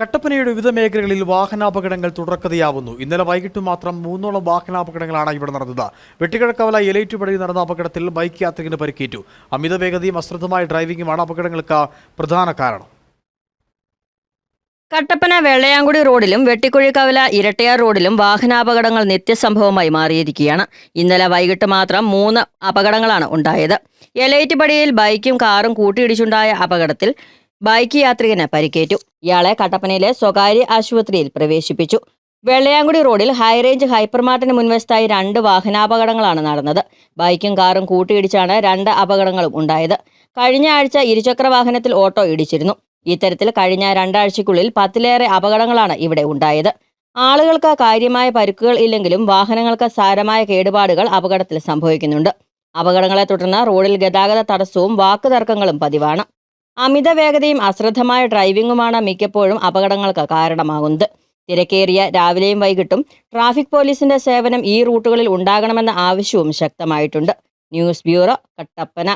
കട്ടപ്പനയുടെ വിവിധ മേഖലകളിൽ വാഹനാപകടങ്ങൾ തുടർക്കഥയാവുന്നു. ഇന്നലെ വൈകിട്ട് മാത്രം മൂന്നോളം വാഹനാപകടങ്ങളാണ് ഇവിടെ നടന്നത്. വെട്ടിക്കിഴക്കവല എലൈറ്റുപടിയിൽ നടന്ന അപകടത്തിൽ ബൈക്ക് യാത്രികന് പരിക്കേറ്റു. അമിത വേഗതയും അശ്രദ്ധമായ ഡ്രൈവിംഗുമാണ് അപകടങ്ങൾക്ക് പ്രധാന കാരണം. കട്ടപ്പന വെള്ളയാങ്കുടി റോഡിലും വെട്ടിക്കുഴിക്കവല ഇരട്ടയാർ റോഡിലും വാഹനാപകടങ്ങൾ നിത്യസംഭവമായി മാറിയിരിക്കുകയാണ്. ഇന്നലെ വൈകിട്ട് മാത്രം മൂന്ന് അപകടങ്ങളാണ് ഉണ്ടായത്. എലൈറ്റുപടിയിൽ ബൈക്കും കാറും കൂട്ടിയിടിച്ചുണ്ടായ അപകടത്തിൽ ബൈക്ക് യാത്രികന് പരിക്കേറ്റു. ഇയാളെ കട്ടപ്പനയിലെ സ്വകാര്യ ആശുപത്രിയിൽ പ്രവേശിപ്പിച്ചു. വെള്ളയാങ്കുടി റോഡിൽ ഹൈറേഞ്ച് ഹൈപ്പർമാർട്ടിന് മുൻവശത്തായി രണ്ട് വാഹനാപകടങ്ങളാണ് നടന്നത്. ബൈക്കും കാറും കൂട്ടിയിടിച്ചാണ് രണ്ട് അപകടങ്ങളും ഉണ്ടായത്. കഴിഞ്ഞ ആഴ്ച ഇരുചക്ര വാഹനത്തിൽ ഓട്ടോ ഇടിച്ചിരുന്നു. ഇത്തരത്തിൽ കഴിഞ്ഞ രണ്ടാഴ്ചയ്ക്കുള്ളിൽ പത്തിലേറെ അപകടങ്ങളാണ് ഇവിടെ ഉണ്ടായത്. ആളുകൾക്ക് കാര്യമായ പരുക്കുകൾ ഇല്ലെങ്കിലും വാഹനങ്ങൾക്ക് സാരമായ കേടുപാടുകൾ അപകടത്തിൽ സംഭവിക്കുന്നുണ്ട്. അപകടങ്ങളെ തുടർന്ന് റോഡിൽ ഗതാഗത തടസ്സവും വാക്കുതർക്കങ്ങളും പതിവാണ്. അമിത വേഗതയും അശ്രദ്ധമായ ഡ്രൈവിംഗുമാണ് മിക്കപ്പോഴും അപകടങ്ങൾക്ക് കാരണമാകുന്നത്. തിരക്കേറിയ രാവിലെയും വൈകിട്ടും ട്രാഫിക് പോലീസിന്റെ സേവനം ഈ റൂട്ടുകളിൽ ഉണ്ടാകണമെന്ന ആവശ്യവും ശക്തമായിട്ടുണ്ട്. News bureau Kattappana.